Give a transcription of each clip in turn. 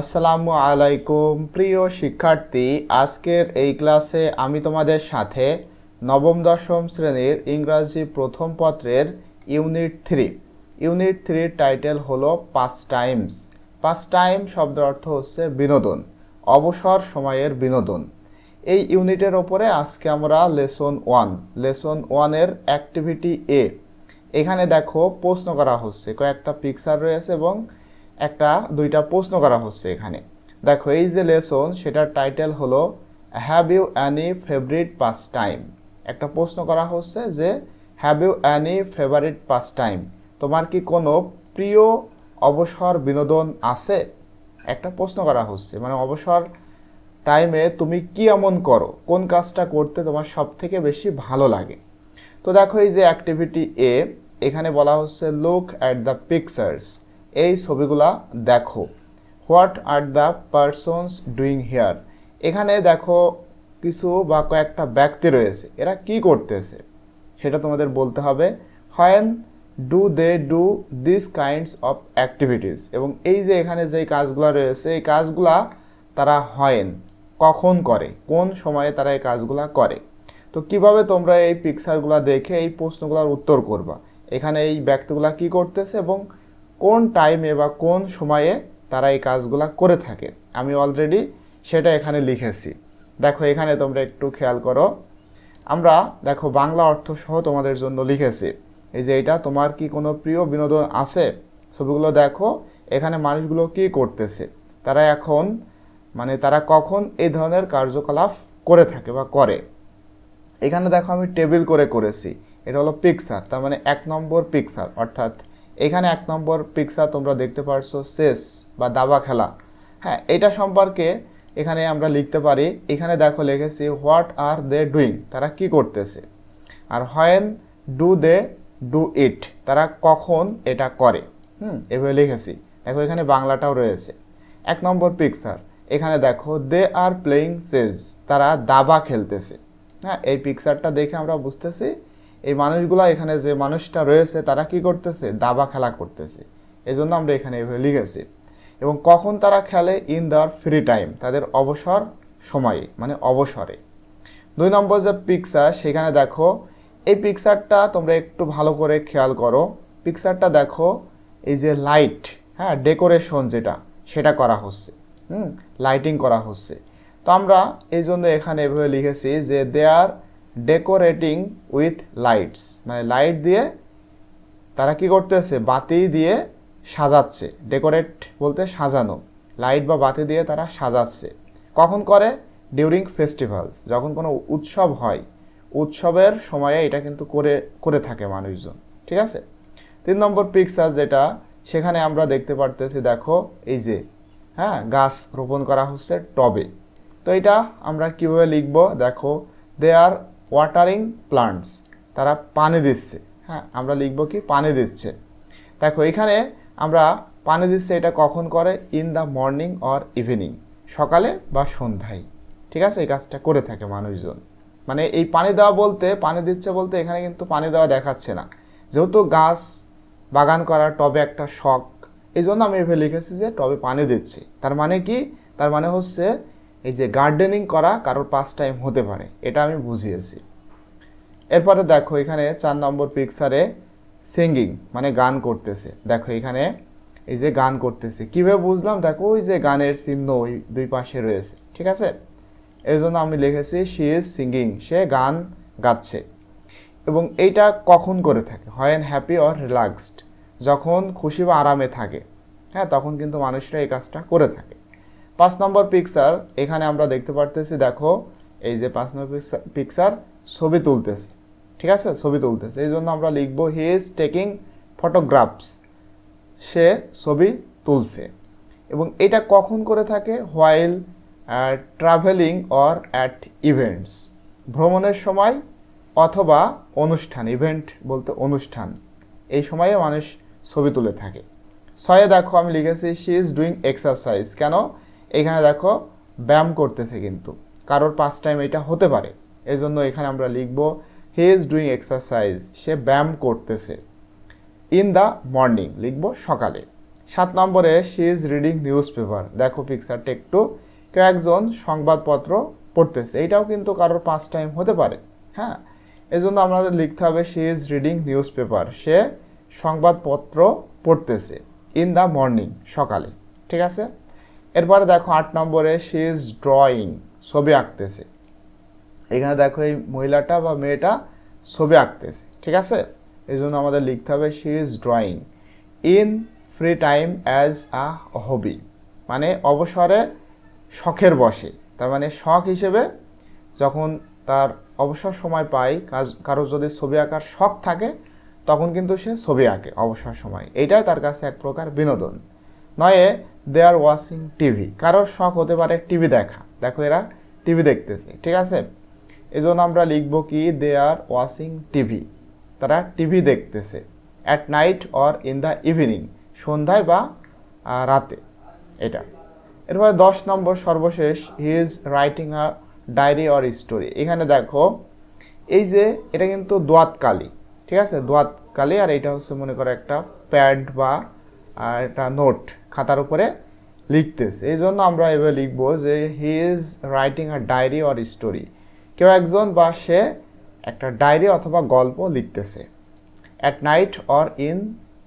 আসসালামু আলাইকুম, প্রিয় শিক্ষার্থী। আজকের এই ক্লাসে আমি তোমাদের সাথে নবম দশম শ্রেণির ইংরাজি প্রথম পত্রের ইউনিট থ্রি। ইউনিট থ্রির টাইটেল হলো পাঁচ টাইমস পাঁচ টাইম শব্দের অর্থ হচ্ছে বিনোদন, অবসর সময়ের বিনোদন। এই ইউনিটের ওপরে আজকে আমরা লেসন ওয়ান, লেসন ওয়ানের অ্যাক্টিভিটি এ। এখানে দেখো প্রশ্ন করা হচ্ছে, কয়েকটা পিকচার রয়েছে এবং একটা, দুইটা প্রশ্ন করা হচ্ছে এখানে। দেখো, এই যে লেসন, সেটার টাইটেল হলো have you any favourite pastime একটা প্রশ্ন করা হচ্ছে যে have you any favourite pastime তোমার কি কোনো প্রিয় অবসর বিনোদন আছে? একটা প্রশ্ন করা হচ্ছে মানে অবসর টাইমে তুমি কি এমন করো? কোন কাজটা করতে তোমার সব থেকে বেশি ভালো লাগে? তো দেখো, এই যে অ্যাক্টিভিটি এ এখানে বলা হচ্ছে লুক অ্যাট দ্য পিকচার্স এই ছবিগুলা দেখো। What are the persons doing here এখানে দেখো কিছু বা কয়েকটা ব্যক্তি রয়েছে। এরা কি করতেছে? সেটা তোমাদের বলতে হবে। When do they do this kinds of activities এবং এই যে এখানে যে কাজগুলো রয়েছে, এই কাজগুলা তারা হয়েন কখন করে? কোন সময়ে তারা এই কাজগুলা করে? তো কীভাবে তোমরা এই পিকচারগুলো দেখে এই প্রশ্নগুলোর উত্তর করবা? এখানে এই ব্যক্তিগুলা কি করতেছে এবং কোন টাইমে বা কোন সময়ে তারা এই কাজগুলা করে থাকে। আমি অলরেডি সেটা এখানে লিখেছি। দেখো, এখানে তোমরা একটু খেয়াল করো। আমরা দেখো, বাংলা অর্থ সহ তোমাদের জন্য লিখেছি। এই যে এটা, তোমার কি কোনো প্রিয় বিনোদন আছে? ছবিগুলো দেখো, এখানে মানুষগুলো কি করতেছে? তারা এখন মানে তারা কখন এই ধরনের কার্যকলাপ করে থাকে বা করে? এখানে দেখো, আমি টেবিল করে করেছি। এটা হলো পিকচার তার মানে এক নম্বর পিকচার অর্থাৎ এখানে এক নম্বর পিকচার তোমরা দেখতে পারছ চেস বা দাবা খেলা। হ্যাঁ এটা সম্পর্কে এখানে আমরা লিখতে পারি, এখানে দেখো লিখেছি হোয়াট আর দে ডুইং তারা কি করতেছে? আর when do they do it তারা কখন এটা করে? হুম, এভাবে লিখেছি। দেখো এখানে বাংলাটাও রয়েছে। এক নম্বর পিকচার এখানে দেখো দে আর প্লেয়িং চেস তারা দাবা খেলতেছে। হ্যাঁ এই পিকচারটা দেখে আমরা বুঝতেছি এই মানুষগুলা এখানে যে মানুষটা রয়েছে, তারা কি করতেছে? দাবা খেলা করতেছে। এই জন্য আমরা এখানে এভাবে লিখেছি। এবং কখন তারা খেলে? ইন দার ফ্রি টাইম তাদের অবসর সময়ে মানে অবসরে। দুই নম্বর যে পিকচার সেখানে দেখো, এই পিকচারটা তোমরা একটু ভালো করে খেয়াল করো। পিকচারটা দেখো, এই যে লাইট হ্যাঁ ডেকোরেশন যেটা, সেটা করা হচ্ছে। হুম লাইটিং করা হচ্ছে। তো আমরা এই জন্য এখানে এভাবে লিখেছি যে they are decorating with lights. মানে লাইট দিয়ে তারা কি করতেছে? বাতি দিয়ে সাজাচ্ছে। ডেকোরেট বলতে সাজানো। লাইট বা বাতি দিয়ে তারা সাজাচ্ছে। কখন করে? ডিউরিং ফেস্টিভ্যালস যখন কোনো উৎসব হয়, উৎসবের সময়ে এটা কিন্তু করে করে থাকে মানুষজন। ঠিক আছে? তিন নম্বর পিকচার যেটা, সেখানে আমরা দেখতে পারতেছি, দেখো, এই যে হ্যাঁ গাছ রোপণ করা হচ্ছে টবে। তো এটা আমরা কীভাবে লিখব? দেখো দে আর ওয়াটারিং প্লান্টস তারা পানি দিচ্ছে। হ্যাঁ আমরা লিখব কি? পানি দিচ্ছে। দেখো, এখানে আমরা পানি দিচ্ছে এটা কখন করে? In the morning or evening সকালে বা সন্ধ্যায়। ঠিক আছে? এই কাজটা করে থাকে মানুষজন। মানে এই পানি দেওয়া বলতে, পানি দিচ্ছে বলতে এখানে কিন্তু পানি দেওয়া দেখাচ্ছে না। যেহেতু গাছ, বাগান করার টবে একটা শখ, এই জন্য আমি এভাবে লিখেছি যে টবে পানি দিচ্ছি। তার মানে কি? তার মানে হচ্ছে এই যে গার্ডেনিং করা কারোর পাস টাইম হতে পারে, এটা আমি বুঝিয়েছি। এরপরে দেখো এখানে চার নম্বর পিকচারে সিঙ্গিং মানে গান করতেছে। দেখো এখানে এই যে গান করতেছে। কীভাবে বুঝলাম? দেখো ওই যে গানের চিহ্ন ওই দুই পাশে রয়েছে, ঠিক আছে? এই জন্য আমি লিখেছি শি ইজ সিঙ্গিং সে গান গাচ্ছে। এবং এইটা কখন করে থাকে? হয় হ্যাপি অর রিল্যাক্সড যখন খুশি বা আরামে থাকে। হ্যাঁ তখন কিন্তু মানুষরা এই কাজটা করে থাকে। পাঁচ নম্বর পিকচার এখানে আমরা দেখতে পারতেছি, দেখো, এই যে পাঁচ নম্বর পিকচার ছবি তুলতেছে, ঠিক আছে? ছবি তুলতেছে। এই জন্য আমরা লিখব হি ইজ টেকিং ফটোগ্রাফস সে ছবি তুলছে। এবং এটা কখন করে থাকে? While travelling or at events ভ্রমণের সময় অথবা অনুষ্ঠান ইভেন্ট বলতে অনুষ্ঠান। এই সময়ে মানুষ ছবি তুলে থাকে। ছয়ে দেখো, আমি লিখেছি শি ইজ ডুইং এক্সারসাইজ কেন? এখানে দেখো, ব্যায়াম করতেছে কিন্তু। কারোর পাঁচ টাইম এটা হতে পারে। এই জন্য এখানে আমরা লিখব হি ইজ ডুইং এক্সারসাইজ সে ব্যায়াম করতেছে। ইন দ্য মর্নিং লিখব সকালে। সাত নম্বরে she is reading newspaper দেখো পিকচারটা একটু কেউ একজন সংবাদপত্র পড়তেছে। এইটাও কিন্তু কারোর পাঁচ টাইম হতে পারে হ্যাঁ? এই জন্য আমাদের লিখতে হবে she is reading newspaper সে সংবাদপত্র পড়তেছে। ইন দ্য মর্নিং সকালে। ঠিক আছে? এরপরে দেখো আট নম্বরে শি ইজ ড্রয়িং ছবি আঁকতেছে। এখানে দেখো এই মহিলাটা বা মেয়েটা ছবি আঁকতেছে, ঠিক আছে? এই জন্য আমাদের লিখতে হবে she is drawing in free time as a hobby মানে অবসরে শখের বসে, তার মানে শখ হিসেবে যখন তার অবসর সময় পায়, কাজ কারও যদি ছবি আঁকার শখ থাকে, তখন কিন্তু সে ছবি আঁকে অবসর সময়। এইটাই তার কাছে এক প্রকার বিনোদন। নয়ে দে আর ওয়াচিং টিভি। কারোর শখ হতে পারে টিভি দেখা। দেখো এরা টিভি দেখতেছে, ঠিক আছে? এই জন্য আমরা লিখব কি দে আর ওয়াচিং টিভি। তারা টিভি দেখতেছে at night or in the evening সন্ধ্যায় বা রাতে। এটা। এরপরে দশ নম্বর সর্বশেষ he is writing a diary or story এখানে দেখো, এই যে এটা কিন্তু দোয়াতকালি, ঠিক আছে? দোয়াতকালি আর এটা হচ্ছে মনে করো একটা প্যাড বা আহ, একটা নোট খাতার উপরে লিখতেছে। এই জন্য আমরা এভাবে লিখব যে he is writing a diary or story কেউ একজন বা সে একটা ডায়েরি অথবা গল্প লিখতেছে। At night or in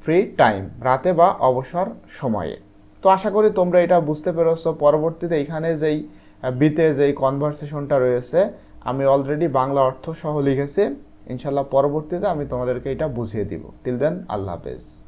free time রাতে বা অবসর সময়ে। তো আশা করি তোমরা এটা বুঝতে পেরেছ। পরবর্তীতে এখানে যেই বিতে যেই কনভারসেশনটা রয়েছে আমি অলরেডি বাংলা অর্থ সহ লিখেছি। ইনশাল্লাহ পরবর্তীতে আমি তোমাদেরকে এটা বুঝিয়ে দিব। টিল দেন আল্লাহ হাফেজ।